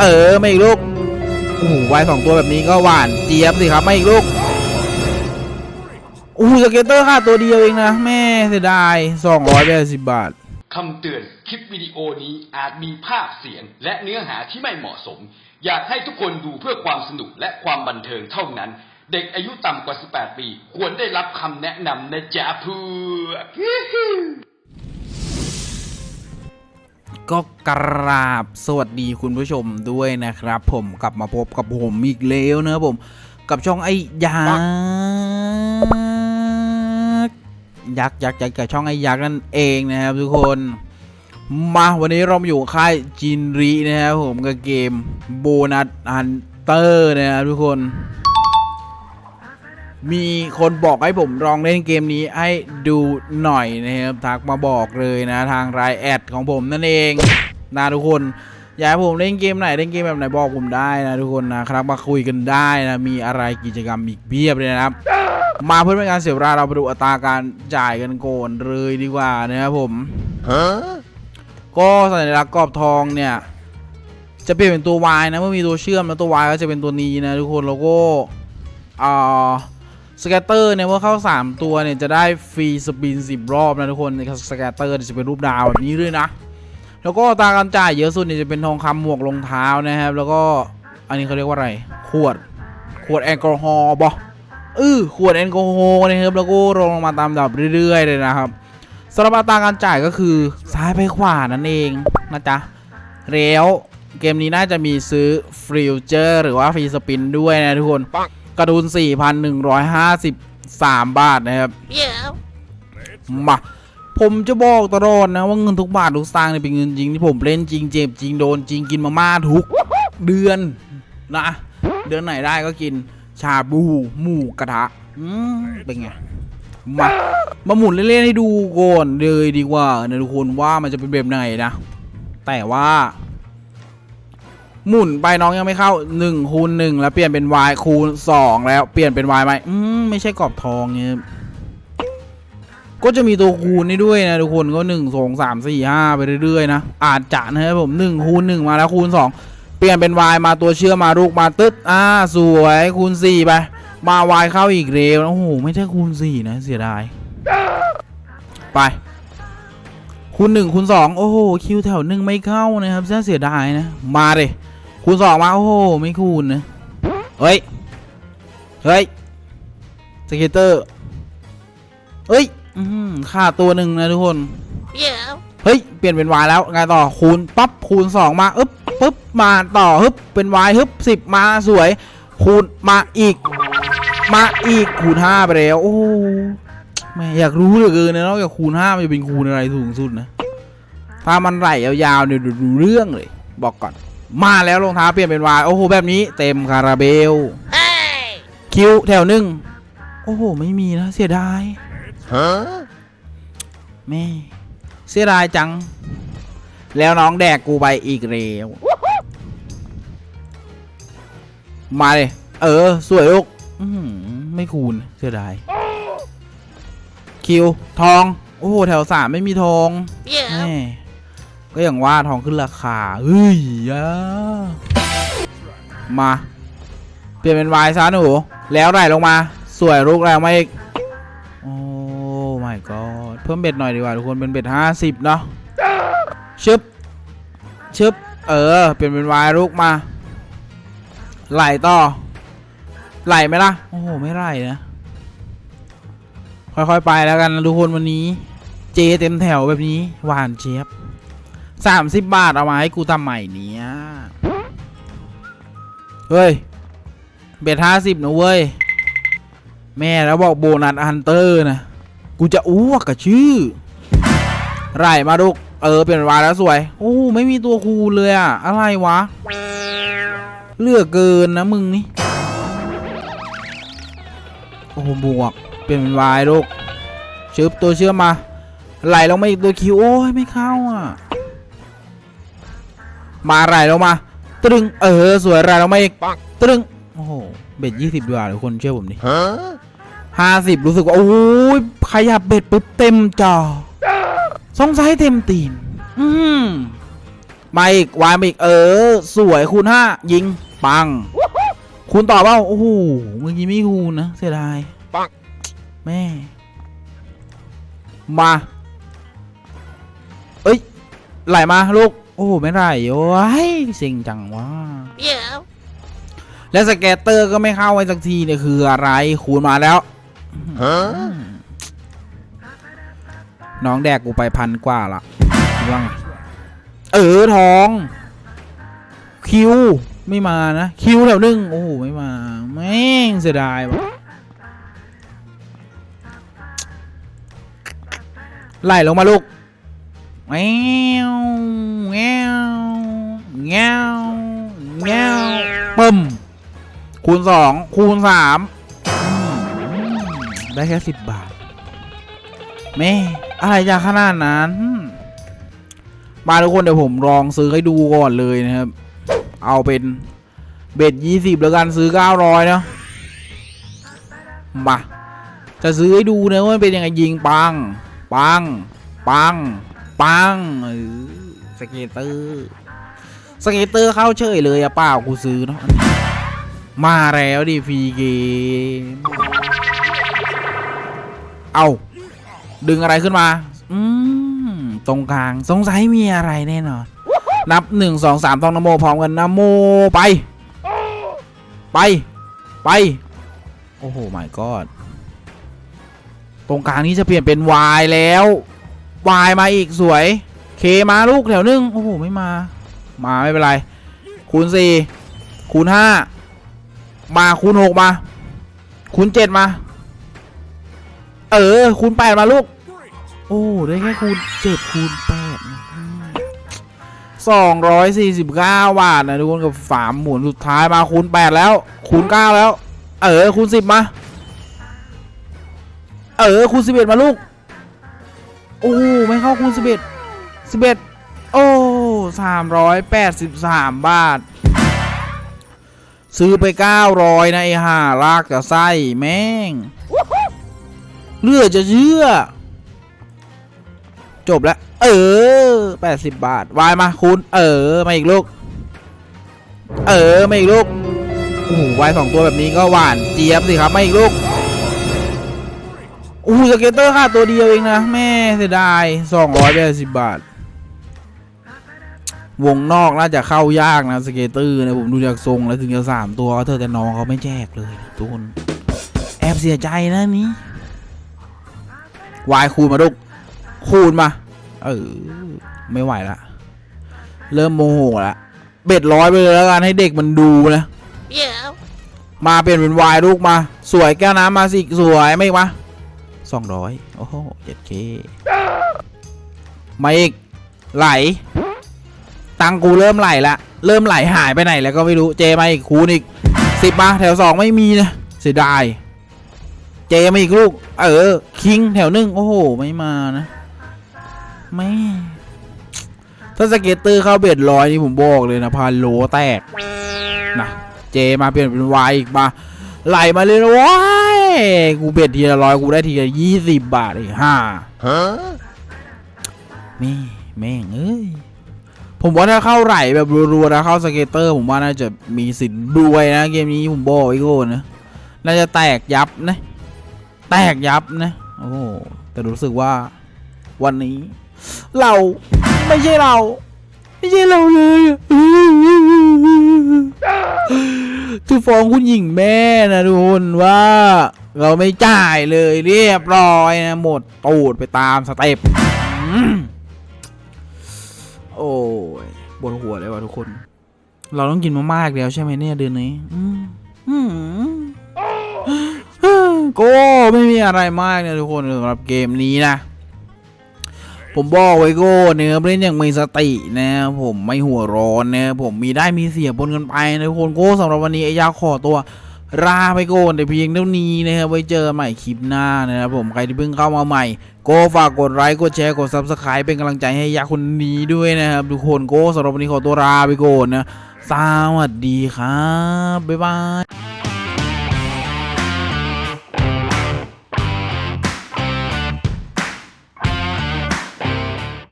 เออไม่อีกลูกโอ้โหวายสองตัวแบบนี้ก็หวานเจี๊ยบสิครับไม่อีกลูกโอ้โหสเก็ตเตอร์ค่าตัวเดียวเองนะแม่เสียดายสองร้อยแปดสิบบาทคำเตือน คลิปวิดีโอนี้อาจมีภาพเสียง และเนื้อหาที่ไม่เหมาะสม อยากให้ทุกคนดูเพื่อความสนุกและความบันเทิงเท่านั้น เด็กอายุต่ำกว่า 18 ปี ควรได้รับคำแนะนำนะจ๊ะเพื่อ ก็กราบสวัสดีคุณผู้ชมด้วยนะครับ ผมกลับมาพบกับผมอีกแล้วนะผม กับช่องไอ้ยักษ์ยักษ์ยักษ์ยักษ์กับช่องไอ้ยักษ์นั่นเองนะครับ ทุกคนมาวันนี้เรามาอยู่ค่ายจินรีนะครับผมกับเกมโบนัสฮันเตอร์นะครับทุกคน มีคนบอกให้ผมลองเล่นเกมนี้ให้ดูหน่อยนะครับทักมาบอกเลยนะทางรายแอดของผมนั่นเองนะทุกคนอยากให้ผมเล่นเกมไหนเล่นเกมแบบไหนบอกผมได้นะทุกคนนะครับมาคุยกันได้นะมีอะไรกิจกรรมอีกเพียบเลยนะครับ มาเพื่อเป็นการเสียเวลาเราไปดูอัตราการจ่ายกันโกนเลยดีกว่านะครับผมก็สัญลักษณ์กรอบทองเนี่ย จะเปลี่ยนเป็นตัว Y นะเมื่อมีตัวเชื่อมแล้วตัว Y ก็จะเป็นตัวนี้นะทุกคนแล้วก็อ่า สแกตเตอร์เนี่ยเมื่อเข้า 3 ตัวเนี่ยจะได้ฟรีสปิน 10 รอบนะทุกคนสแกตเตอร์จะเป็นรูปดาวแบบนี้ด้วยนะ แล้วก็ตาการจ่ายเยอะสุดเนี่ยจะเป็นทองคำหมวกรองเท้านะครับ แล้วก็อันนี้เขาเรียกว่าอะไร ขวด ขวดแอลกอฮอล์บอเออขวดแอลกอฮอล์นะครับ แล้วก็ลงมาตามดับเรื่อย ๆ เลยนะครับสำหรับอัตราการจ่ายก็คือซ้ายไปขวานั่นเองนะจ๊ะแล้วเกมนี้น่าจะมีซื้อฟิวเจอร์หรือว่าฟรีสปินด้วยนะทุกคน กระทุน4,153 บาทนะครับมาผมจะบอกตลอดนะว่าเงินทุกบาททุกสตางค์เนี่ยเป็นเงินจริงที่ผมเล่นจริงเจ็บจริงโดนจริงกินมาม่าทุกเดือนนะ เดือนไหนได้ก็กินชาบูหมูกระทะอืมเป็นไงมามาหมุนเล่นๆให้ดูก่อนเลยดีกว่านะทุกคนว่ามันจะเป็นแบบไหนนะ แต่ว่า หมุนไปน้องยังไม่เข้า1คูณ1แล้วเปลี่ยนเป็น y คูณ2แล้วเปลี่ยนเป็น y ไหมอืมไม่ใช่กรอบทองเนี่ยก็จะมีตัวคูณนี่ด้วยนะทุกคนก็หนึ่งสองสามสี่ห้าไปเรื่อยๆนะอาจจะนะครับผมหนึ่งคูณหนึ่งมาแล้วคูณสองเปลี่ยนเป็น y มาตัวเชื่อมาลูกมาตึ๊ดอ่าสวยคูณสี่ไปมา y เข้าอีกเร็วโอ้โหไม่ใช่คูณสี่นะเสียดายไปคูณหนึ่งคูณสองโอ้โหคิวแถวหนึ่งไม่เข้านะครับเสียดายนะมาเลย คูณสองมา โอ้โห ไม่คูณนะ เฮ้ย เฮ้ยสเกตเตอร์เฮ้ยอืมค่าตัวหนึ่งนะทุกคน เฮ้ย เปลี่ยนเป็นวายแล้วไงต่อคูณปั๊บคูณสองมาอึ๊บปึ๊บมาต่อฮึบเป็นวายฮึบสิบมาสวย คูณมาอีก มาอีกคูณห้าไปแล้วโอ้โหแม่อยากรู้เหลือเกินนะนอกจากคูณห้ามันจะเป็นคูณอะไรสูงสุดนะ ถ้ามันไหลยาวๆเนี่ยดูดูเรื่องเลย บอกก่อน มาแล้วรองเท้าเปลี่ยนเป็นวายโอ้โหแบบนี้เต็มคาราเบลคิวแถวหนึ่งโอ้โหไม่มีนะเสียดายแม่เสียดายจัง แล้วน้องแดกกูไปอีกแล้วมาเลยเออ สวยลูกอื้อหือไม่คูณเสียดายคิว ทอง โอ้โห แถวสามไม่มีทองแม่ ก็อย่างว่าทองขึ้นราคาเฮ้ยยะมา เปลี่ยนเป็นวายซะหนู แล้วไหลลงมา สวยลูกแล้วมาอีก โอ้ my god เพิ่มเบ็ดหน่อยดีกว่าทุกคนเป็นเบ็ดห้าสิบเนาะชึบชึบเออ เปลี่ยนเป็นวายลูกมา ไหลต่อ ไหลไหมล่ะ โอ้โห ไม่ไหลนะ ค่อยๆไปแล้วกันทุกคนวันนี้ เจเต็มแถวแบบนี้หวานเจี๊ยบ สามสิบบาท เอามาให้กูทำใหม่เนี้ยเฮ้ย เบ็ดห้าสิบนะเว้ย แม่แล้วบอกโบนัสฮันเตอร์นะ กูจะอ้วกกับชื่อ ไรมาดุก เออ เปลี่ยนวายแล้วสวย โอ้ไม่มีตัวคูเลยอะอะไรวะ เลือกเกินนะมึงนี่ โอ้โหบวก เปลี่ยนเป็นวายลูกชึบตัวเชื่อมมาไหลลงมาอีกตัวคิว โอ้ยไม่เข้าอะ มาไหลลงมา ตรึงเออสวยไหลลงมาอีกตรึงโอ้โหเบ็ดยี่สิบดีกว่าทุกคนเชื่อผมดิห้าสิบรู้สึกว่าโอ้ยขยับเบ็ดปุ๊บเต็มจอสงสัยเต็มตีนอืมมาอีกวายมาอีกเออ สวยคูณห้ายิงปัง คูณต่อเปล่าโอ้โหเมื่อกี้ไม่คูณนะเสียดายปังแม่ มา เอ้ยไหลมาลูก โอ้โหไม่ไหลโอ้ยเซ็งจังวะ Yeah. และสแกตเตอร์ก็ไม่เข้าไว้สักทีเนี่ยคืออะไรคูณมาแล้ว Huh? น้องแดกกูไปพันกว่าละคิดว่าไงเออทอง คิว ไม่มานะ คิวแถวหนึ่งโอ้โห ไม่มาแม่งเสียดายวะไล่ลงมาลูก แงวแงวแงวแงวปึ้มคูณสองคูณสามอืมได้แค่สิบบาท แม่ อะไรจะขนาดนั้น มาทุกคนเดี๋ยวผมลองซื้อให้ดูก่อนเลยนะครับ เอาเป็นเบ็ดยี่สิบแล้วกันซื้อเก้าร้อยเนาะมาจะซื้อให้ดูนะว่ามันเป็นยังไงยิงปัง ปัง ปัง ปังเออสเกตเตอร์สเกตเตอร์เข้าเฉยเลยอะเปล่ากูซื้อเนาะนนมาแล้วดิฟรีเกม เอาดึงอะไรขึ้นมา อืม ตรงกลางสงสัยมีอะไรแน่นอน นับหนึ่งสองสามต้องนโมพร้อมกันนโมไป ไป ไป โอ้โห my god ตรงกลางนี้จะเปลี่ยนเป็น Y แล้ว Y มาอีกสวย K มาลูกแถวหนึง โอ้โห ไม่มา มาไม่เป็นไร คูณสี่คูณห้ามาคูณหกมา คูณเจ็ดมา เออ คูณแปดมาลูก โอ้ ได้แค่คูณเจ็ดคูณแปดสองร้อยสี่สิบเก้าบาทนะทุกคนกับฝามหมุนสุดท้ายมาคูณแปดแล้ว คูณเก้าแล้ว เออ คูณสิบมา เออ คูณสิบเอ็ดมาลูก โอ้ไม่เข้าคูณสิบเอ็ดสิบเอ็ดโอ้สามร้อยแปดสิบสามบาท ซื้อไปเก้าร้อยนะไอ้ห่าลากกับไส้แม่งเลือจะเชื่อ จบแล้ว เออแปดสิบบาท วายมาคุณเออ มาอีกลูก เออ มาอีกลูกโอ้โหวายสองตัวแบบนี้ก็หวานเจี๊ยบสิครับ มาอีกลูก อ้โหสเก็ตเตอร์ค่าตัวเดียวเองนะ แม่เสียดายสองร้อยแปดสิบบาท วงนอกน่าจะเข้ายากนะสเกตเตอร์นะผมดูจากทรงแล้วถึงจะสามตัวเธอแต่น้องเขาไม่แจกเลยทุกคนแอบเสียใจนะนี้วายคูณมาดุกคูณมาเออไม่ไหวละ เริ่มโมโหละเบ็ดร้อยไปเลยแล้วกันให้เด็กมันดูนะ Yeah. มาเปลี่ยนเป็นวายลูกมา สวยแก้วน้ำมาสิสวยไม่อีกมา สองร้อยโอ้โหเจ็ดเคมาอีกไหล ตังกูเริ่มไหลละ เริ่มไหลหายไปไหนแล้วก็ไม่รู้ เจมาอีกคูณอีกสิบมาแถวสองไม่มีนะเสียดาย เจมาอีกลูก เออ คิงแถวหนึ่งโอ้โห ไม่มานะ ไม่ถ้าสเก็ตเตอร์เข้าเบ็ดร้อยนี่ผมบอกเลยนะพาโลแตกนะเจมาเปลี่ยนเป็นวายอีกมาไหลมาเลยนะว้า กูเบ็ดทีละร้อยกูได้ทีละยี่สิบบาทอีกห้า Huh? แม่แม่งเอ้ย ผมว่าถ้าเข้าไหลแบบรัวๆนะเข้าสเก็ตเตอร์ผมว่าน่าจะมีสิทธิ์รวยนะ เกมนี้ผมบอกไว้ก่อนนะ น่าจะแตกยับนะ แตกยับนะ โอ้โหแต่รู้สึกว่าวันนี้ เราไม่ใช่เรา ไม่ใช่เราเลยอะจะฟ้องคุณหญิงแม่นะทุกคนว่า เราไม่จ่ายเลยเรียบร้อยนะหมดตูดไปตามสเต็ปโอ้ยปวดหัวเลยว่ะทุกคน เราต้องกินมามากแล้วใช่ไหมเนี่ยเดือนนี้ก็ไม่มีอะไรมากเนะทุกคนสำหรับเกมนี้นะ ผมบอกไว้ก็เนื้อเล่นอย่างมีสตินะ ผมไม่หัวร้อนนะ ผมมีได้มีเสียบนกันไปนะทุกคนโก้สำหรับวันนี้ไอ้ยาขอตัว ลาไปก่อนแต่เพียงเท่านี้นะครับไว้เจอใหม่คลิปหน้านะครับผมใครที่เพิ่งเข้ามาใหม่ก็ฝากกดไลค์กดแชร์กดซับสไครป์เป็นกำลังใจให้ยาคนนี้ด้วยนะครับทุกคนโก้สำหรับวันนี้ขอตัวลาไปก่อนนะสวัสดีครับบ๊ายบาย